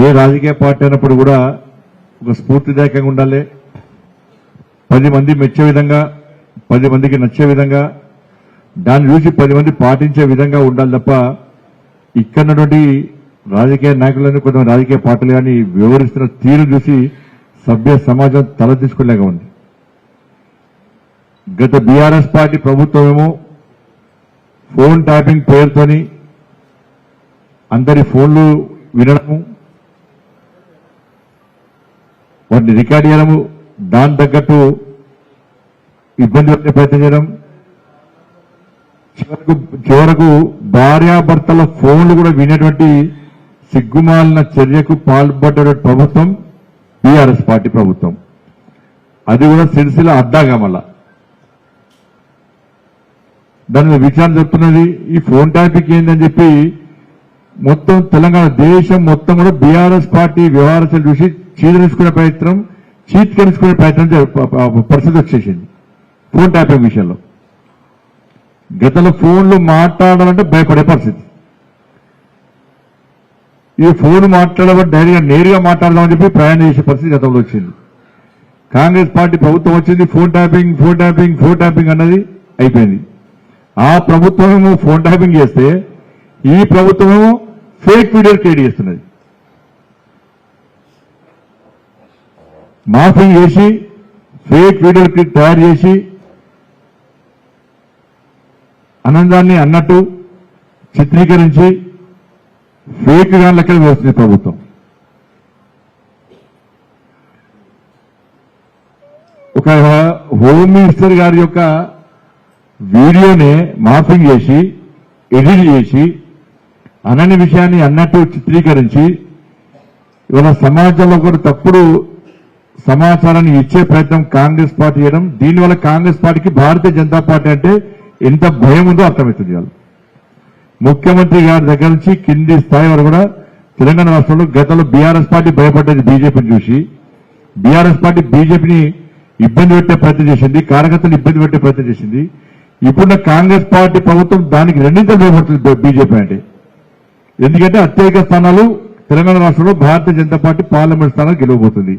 ఏ రాజకీయ పార్టీ అయినప్పుడు కూడా ఒక స్ఫూర్తిదాయకంగా ఉండాలి. పది మంది మెచ్చే విధంగా పది మందికి నచ్చే విధంగా దాన్ని చూసి పది మంది పాటించే విధంగా ఉండాలి తప్ప ఇక్కడ రాజకీయ నాయకులను కొంత రాజకీయ పార్టీలు కానీ వివరిస్తున్న తీరు చూసి సభ్య సమాజం తల తలదీసుకోలేక ఉంది. గత బీఆర్ఎస్ పార్టీ ప్రభుత్వమేమో ఫోన్ ట్యాపింగ్ పేరుతోని అందరి ఫోన్లు వినడము వాటిని రికార్డ్ చేయడము దాని తగ్గట్టు ఇబ్బంది పెట్టే ప్రయత్నం చేయడం చివరకు చివరకు భార్యాభర్తల ఫోన్లు కూడా వినేటువంటి సిగ్గుమాలిన చర్యకు పాల్పడ్డ ప్రభుత్వం బీఆర్ఎస్ పార్టీ ప్రభుత్వం. అది కూడా సిరిసిల అడ్డాగా మళ్ళా. దాని మీద విచారణ చెప్తున్నది ఈ ఫోన్ టాపిక్ ఏందని చెప్పి మొత్తం తెలంగాణ దేశం మొత్తం కూడా బీఆర్ఎస్ పార్టీ వ్యవహారాలు చూసి చీదరించుకునే ప్రయత్నం చీత్కరించుకునే ప్రయత్నం పరిస్థితి వచ్చేసింది. ఫోన్ ట్యాపింగ్ విషయంలో గతంలో ఫోన్లు మాట్లాడాలంటే భయపడే పరిస్థితి. ఈ ఫోన్ మాట్లాడబట్టి డైరెక్ట్గా నేరుగా మాట్లాడదామని చెప్పి ప్రయాణం చేసే పరిస్థితి గతంలో వచ్చింది. కాంగ్రెస్ పార్టీ ప్రభుత్వం వచ్చింది phone tapping phone tapping phone tapping అన్నది అయిపోయింది. ఆ ప్రభుత్వము ఫోన్ ట్యాపింగ్ చేస్తే ఈ ప్రభుత్వము ఫేక్ వీడియో క్రియేట్ చేస్తున్నది. మాఫింగ్ చేసి ఫేక్ వీడియోలు తయారు చేసి ఆనందాన్ని అన్నట్టు చిత్రీకరించి ఫేక్గా లెక్కలు వేస్తుంది ప్రభుత్వం. ఒక హోమ్ మినిస్టర్ గారి యొక్క వీడియోని మాఫింగ్ చేసి ఎడిట్ చేసి అనని విషయాన్ని అన్నట్టు చిత్రీకరించి ఇవాళ సమాజంలో కూడా తప్పుడు సమాచారాన్ని ఇచ్చే ప్రయత్నం కాంగ్రెస్ పార్టీ చేయడం దీనివల్ల కాంగ్రెస్ పార్టీకి భారతీయ జనతా పార్టీ అంటే ఎంత భయం ఉందో అర్థమవుతుంది ముఖ్యమంత్రి గారి దగ్గర నుంచి కింది స్థాయి వరకు కూడా తెలంగాణ రాష్ట్రంలో గతంలో బీఆర్ఎస్ పార్టీ భయపడ్డది బీజేపీని చూసి బీఆర్ఎస్ పార్టీ బీజేపీని ఇబ్బంది పెట్టే ప్రయత్నం చేసింది కార్యకర్తలు ఇబ్బంది పెట్టే ప్రయత్నం చేసింది. ఇప్పుడున్న కాంగ్రెస్ పార్టీ ప్రభుత్వం దానికి రెండింతలు భయపడుతుంది బీజేపీ అంటే. ఎందుకంటే అత్యధిక స్థానాలు తెలంగాణ రాష్ట్రంలో భారతీయ జనతా పార్టీ పార్లమెంట్ స్థానాలు గెలవబోతుంది.